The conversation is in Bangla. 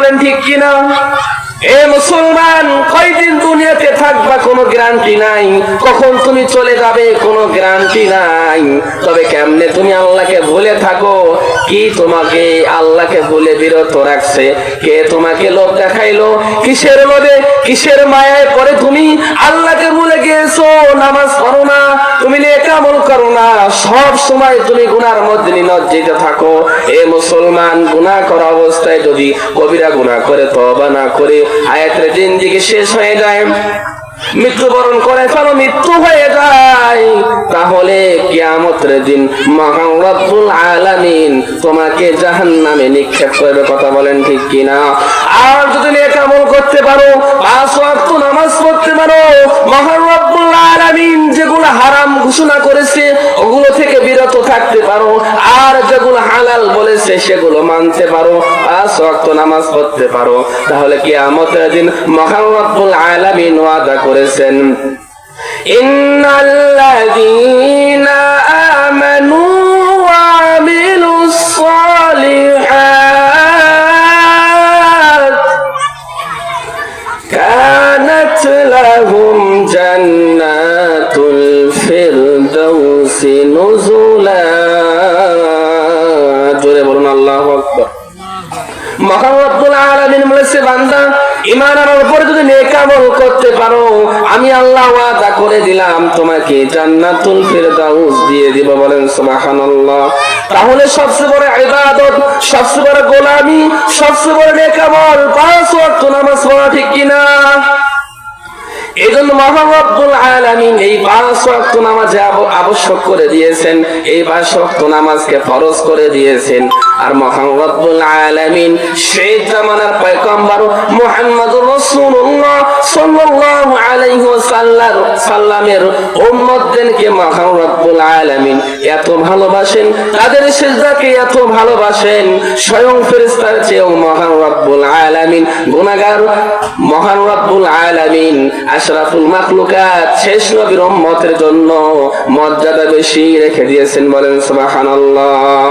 বলেন ঠিক কিনা? এ মুসলমান, কয়দিন দুনিয়াতে থাকবা কোনো গ্যারান্টি নাই। কখন তুমি চলে যাবে কোনো গ্যারান্টি নাই। তবে কেমনে তুমি আল্লাহকে ভুলে থাকো? কি তোমাকে আল্লাহকে ভুলে বিরত রাখছে? কে তোমাকে লোভ দেখাইলো? কিসের লোভে, কিসের মায়ায় পরে তুমি আল্লাহকে ভুলে গিয়েছো? নামাজ পড়ো না তুমি নেকামল করো না, সব সময় তুমি গুনার মধ্যে নিমজ্জিত থাকো। এ মুসলমান, গুনাহ করা অবস্থায় যদি কবিরা গুনাহ করে তবা না করে, আয়াতের জিন্দিগি শেষ হয়ে যায়, মৃত্যুবরণ করে ফেলো মৃত্যু হয়ে যায়, তাহলে কিয়ামতের দিন মহান আলামিন তোমাকে জাহান্নামে নিক্ষেপ করবে, কথা বলেন ঠিক কিনা? আর যদি নেক আমল করতে পারো, পাঁচ ওয়াক্ত নামাজ পড়তে পারো মহান আলামিন হারাম ঘোষণা করেছে, ওগুলো থেকে বিরত থাকতে পারো। আর যেগুলো হালাল বলেছে, সেগুলো মানতে পারো পাঁচ ওয়াক্ত নামাজ পড়তে পারো। তাহলে কিয়ামতের দিন মহান রব্বুল আলামিন ওয়াদা করেছেন, ইন্নাল্লাযীনা আমানু ওয়া আমিলুস সালিহাত কানাত লাহুম জান্নাতুল الفردوس نزلا জোরে বলুন আল্লাহু আকবার মহান রব্বুল আলামিন বলেছে বান্দা ইমান আনার উপরে যদি নেক আমল করতে পারো আমি আল্লাহ ওয়াদা করে দিলাম তোমাকে জান্নাতুল ফিরদাউস দিয়ে দিব বলেন সুবহানাল্লাহ তাহলে সবচেয়ে বড় ইবাদত সবচেয়ে বড় গোলামি সবচেয়ে বড় নেক আমল পাঁচ ওয়াক্ত নামাজ পড়া ঠিক কিনা জন্য আলামিন, এই পাঁচ ওয়াক্ত নামাজ আবশ্যক করে দিয়েছেন। এই পাঁচ ওয়াক্ত নামাজকে ফরজ করে দিয়েছেন। আর মহারব্বুল আলামিন, সেই জামানার পয়গম্বর মুহাম্মদুর রাসূলুল্লাহ সাল্লাল্লাহু সাল্লামের উম্মতদেরকে মহারব্বুল আলামিন এত ভালোবাসেন, তাদের সিজদাকে এত ভালোবাসেন, স্বয়ং ফেরেশতার চেয়েও মহান রব্বুল আলামিন, গুনাহগার মহান রব্বুল আলামিন, আশরাফুল মাখলুকাত, শেষ নবীর উম্মতের জন্য মর্যাদা বেশি রেখে দিয়েছেন বলেন সুবহানাল্লাহ।